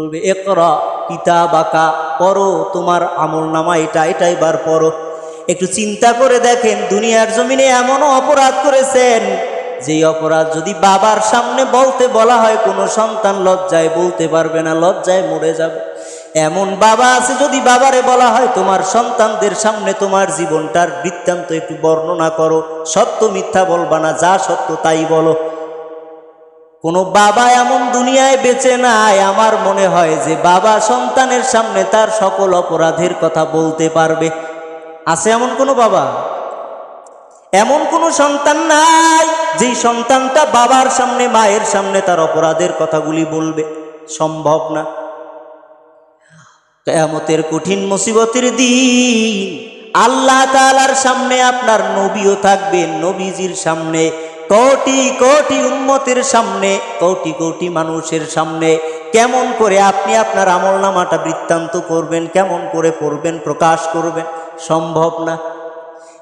বলবে, একরা কিতাব আঁকা পড়ো তোমার আমল নামা এটা এটা এবার পড়ো। একটু চিন্তা করে দেখেন, দুনিয়ার জমিনে এমনও অপরাধ করেছেন, যেই অপরাধ যদি বাবার সামনে বলতে বলা হয়, কোনো সন্তান লজ্জায় বলতে পারবে না, লজ্জায় মরে যাবে। এমন বাবা আছে, যদি বাবারে বলা হয়, তোমার সন্তানদের সামনে তোমার জীবনটার বৃত্তান্ত একটু বর্ণনা করো, সত্য মিথ্যা বলবা না, যা সত্য তাই বলো। কোনো বাবা এমন দুনিয়ায় বেঁচে নাই, আমার মনে হয় যে বাবা সন্তানের সামনে তার সকল অপরাধের কথা বলতে পারবে। আছে এমন কোনো বাবা? এমন কোনো সন্তান নাই, যেই সন্তানটা বাবার সামনে, মায়ের সামনে তার অপরাধের কথাগুলি বলবে। সম্ভব না। কেয়ামতের কঠিন মুসিবতের দিন, আল্লাহ তালার সামনে আপনার নবীও থাকবে নবীজির সামনে কোটি কোটি উম্মতের সামনে, কোটি কোটি মানুষের সামনে কেমন করে আপনি আপনার আমল নামাটা বৃত্তান্ত করবেন, কেমন করে পড়বেন, প্রকাশ করবেন? সম্ভব না।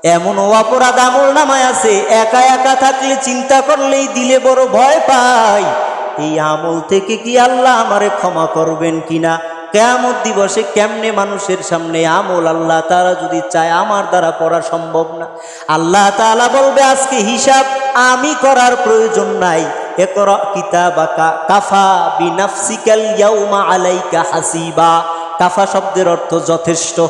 এমন অপরাধ আমল নামায় আছে, একা একা থাকলে চিন্তা করলেই দিলে বড় ভয় পাই। এই আমল থেকে কি আল্লাহ আমারে ক্ষমা করবেন কিনা? কেয়ামত দিবসে কেমনে মানুষের সামনে আমল আল্লাহ তারা যদি চায়, আমার দ্বারা পড়া সম্ভব না। আল্লাহ তাআলা বলবে, আজকে হিসাব আমি করার প্রয়োজন নাই। একর কিতাবাকা কাফা বিনাফসিকাল ইয়াউমা আলাইকা হাসিবা। কাফা শব্দের অর্থ যথেষ্ট।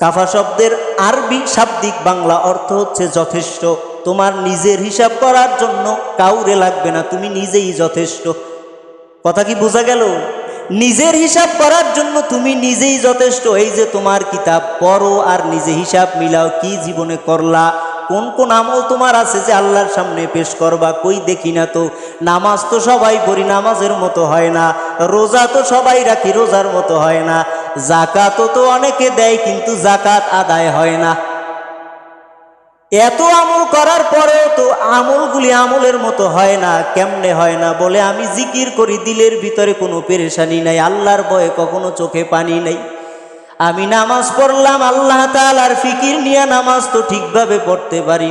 কাফা শব্দের আরবি শাব্দিক বাংলা অর্থ হচ্ছে যথেষ্ট। তোমার নিজের হিসাব করার জন্য কাউরে লাগবে না, তুমি নিজেই যথেষ্ট। কথা কি বোঝা গেল? নিজের হিসাব করার জন্য তুমি নিজেই যথেষ্ট। এই যে তোমার কিতাব, পড়ো আর নিজে হিসাব মিলাও, কি জীবনে করলা? কোন কোন আমল তোমার আছে যে আল্লাহর সামনে পেশ করবা? কই দেখি না তো? নামাজ তো সবাই পড়ি, নামাজের মতো হয় না। রোজা তো সবাই রাখি, রোজার মতো হয় না। জাকাতও তো অনেকে দেয় কিন্তু জাকাত আদায় হয় না। এত আমল করার পরেও তো আমলগুলি আমলের মতো হয় না, কেমনে হয় না? বলে আমি জিকির করি, দিলের ভিতরে কোনো পেরেশানি নাই, আল্লাহর ভয়ে কখনো চোখে পানি নেই। আমি নামাজ পড়লাম আল্লাহ তালার ফিকির নিয়ে নামাজ তো ঠিকভাবে পড়তে পারি